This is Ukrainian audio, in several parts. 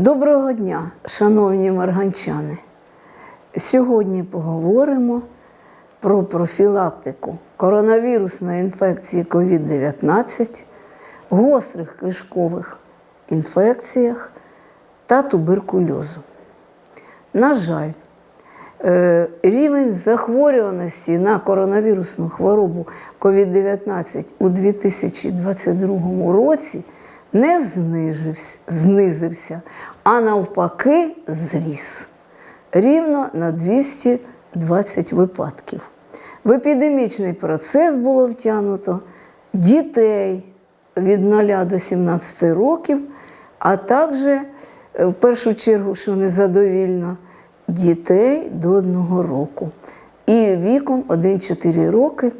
Доброго дня, шановні марганчани. Сьогодні поговоримо про профілактику коронавірусної інфекції COVID-19, гострих кишкових інфекціях та туберкульозу. На жаль, е, рівень захворюваності на коронавірусну хворобу COVID-19 у 2022 році не знижився, знизився, а навпаки, зріс рівно на 220 випадків. В епідемічний процес було втягнуто дітей від 0 до 17 років, а також, е, в першу чергу, що незадовільно, дітей до 1 року. І віком 1-4 роки,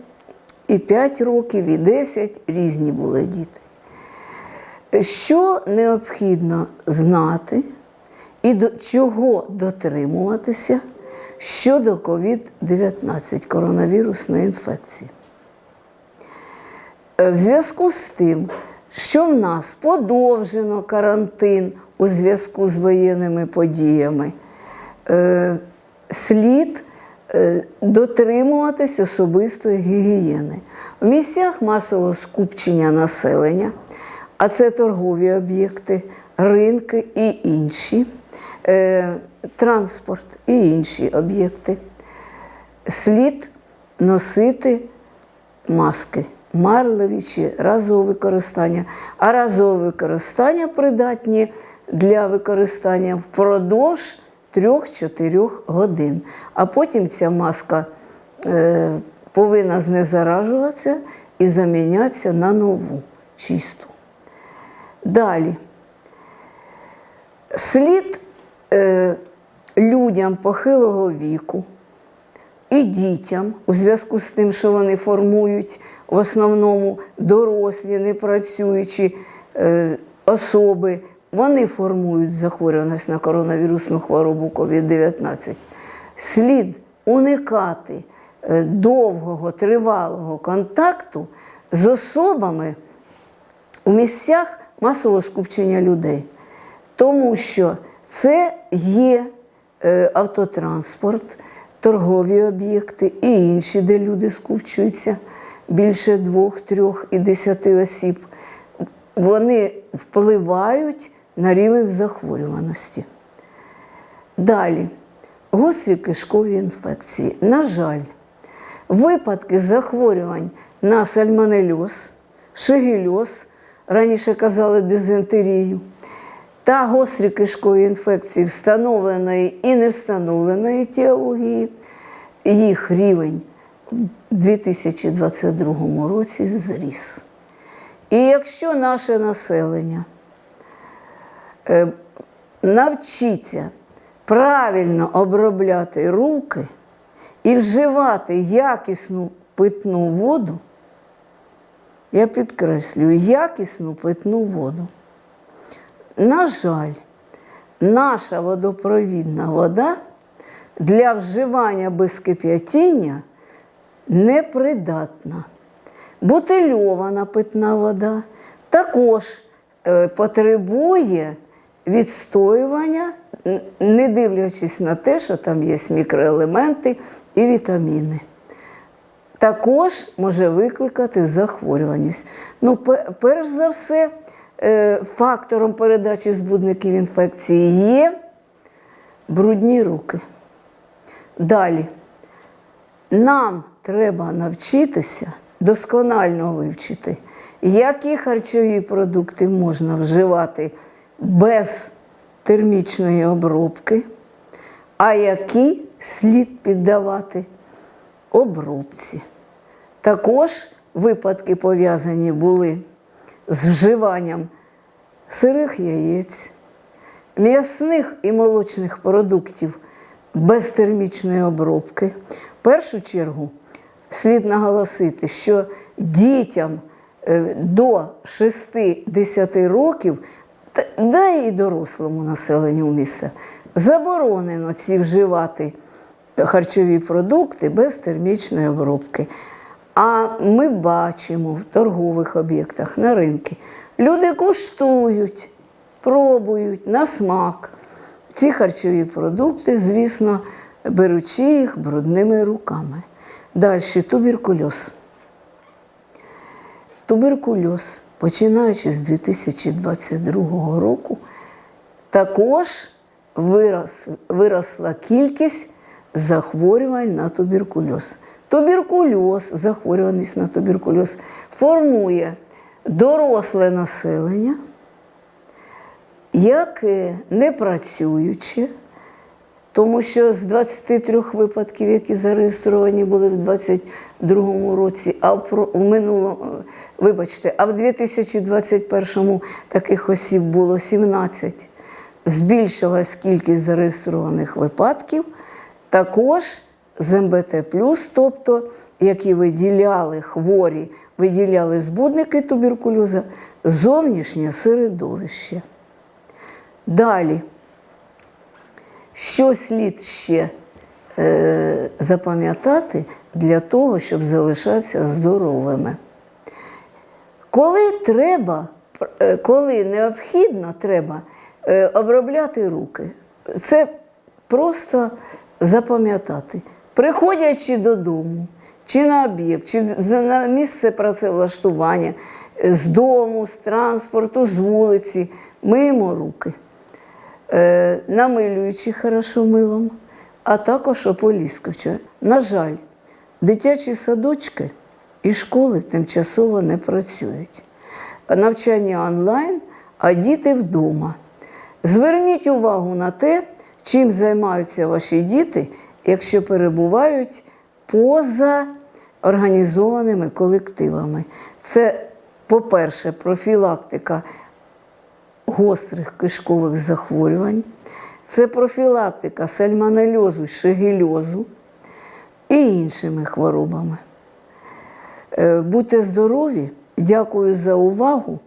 і 5 років, і 10 різні були діти. Що необхідно знати і до чого дотримуватися щодо COVID-19 коронавірусної інфекції? Е, В зв'язку з тим, що в нас подовжено карантин у зв'язку з воєнними подіями, е, слід е, дотримуватись особистої гігієни. В місцях масового скупчення населення, а це торгові об'єкти, ринки і інші, е, транспорт і інші об'єкти, слід носити маски. Марливі чи разове використання, а разове використання придатні для використання впродовж 3-4 годин. А потім ця маска е, повинна знезаражуватися і замінятися на нову чисту. Далі. Слід е, людям похилого віку і дітям у зв'язку з тим, що вони формують в основному дорослі, непрацюючі е, особи, вони формують захворюваність на коронавірусну хворобу COVID-19. Слід уникати е, довгого тривалого контакту з особами у місцях масового скупчення людей, тому що це є е, автотранспорт, торгові об'єкти і інші, де люди скупчуються більше двох, трьох і десяти осіб. Вони впливають на рівень захворюваності. Далі, гострі кишкові інфекції. На жаль, випадки захворювань на сальмонельоз, шигельоз, раніше казали дизентерію, та гострі кишкові інфекції встановленої і не встановленої тіології, їх рівень в 2022 році зріс. І якщо наше населення е, навчиться правильно обробляти руки і вживати якісну питну воду, я підкреслюю, якісну питну воду. На жаль, наша водопровідна вода для вживання без кип'ятіння непридатна. Бутильована питна вода також е, потребує відстоювання, не дивлячись на те, що там є мікроелементи і вітаміни. Також може викликати захворюваність. Ну, перш за все, е, фактором передачі збудників інфекції є брудні руки. Далі. Нам треба навчитися досконально вивчити, які харчові продукти можна вживати без термічної обробки, а які слід піддавати обробці. Також випадки пов'язані були з вживанням сирих яєць, м'ясних і молочних продуктів без термічної обробки. В першу чергу слід наголосити, що дітям е, до 6-10 років, да і дорослому населенню міста, заборонено ці вживати харчові продукти без термічної обробки. А ми бачимо в торгових об'єктах на ринку, люди куштують пробують на смак ці харчові продукти, звісно, беручи їх брудними руками. Далі туберкульоз. Туберкульоз, починаючи з 2022 року, також вирос, виросла кількість захворювань на туберкульоз. Туберкульоз, захворюваність на туберкульоз, формує доросле населення, яке не працююче, тому що з 23 випадків, які зареєстровані були в 2022 році, а в минулому, вибачте, а в 2021 таких осіб було 17, збільшилась кількість зареєстрованих випадків, також з МБТ+, тобто, які виділяли хворі, виділяли збудники туберкульозу, зовнішнє середовище. Далі. Що слід ще е, запам'ятати для того, щоб залишатися здоровими? Коли треба, е, коли необхідно, треба е, обробляти руки. Це просто запам'ятати. Приходячи додому, чи на об'єкт, чи на місце працевлаштування, е, з дому, з транспорту, з вулиці, миємо руки е, намилюючи хорошо милом, а також ополіскуючи. На жаль, дитячі садочки і школи тимчасово не працюють. Навчання онлайн, а діти вдома. Зверніть увагу на те, чим займаються ваші діти, якщо перебувають поза організованими колективами. Це, по-перше, профілактика гострих кишкових захворювань, це профілактика сальмонельозу, шигельозу і іншими хворобами. Е, Будьте здорові! Дякую за увагу.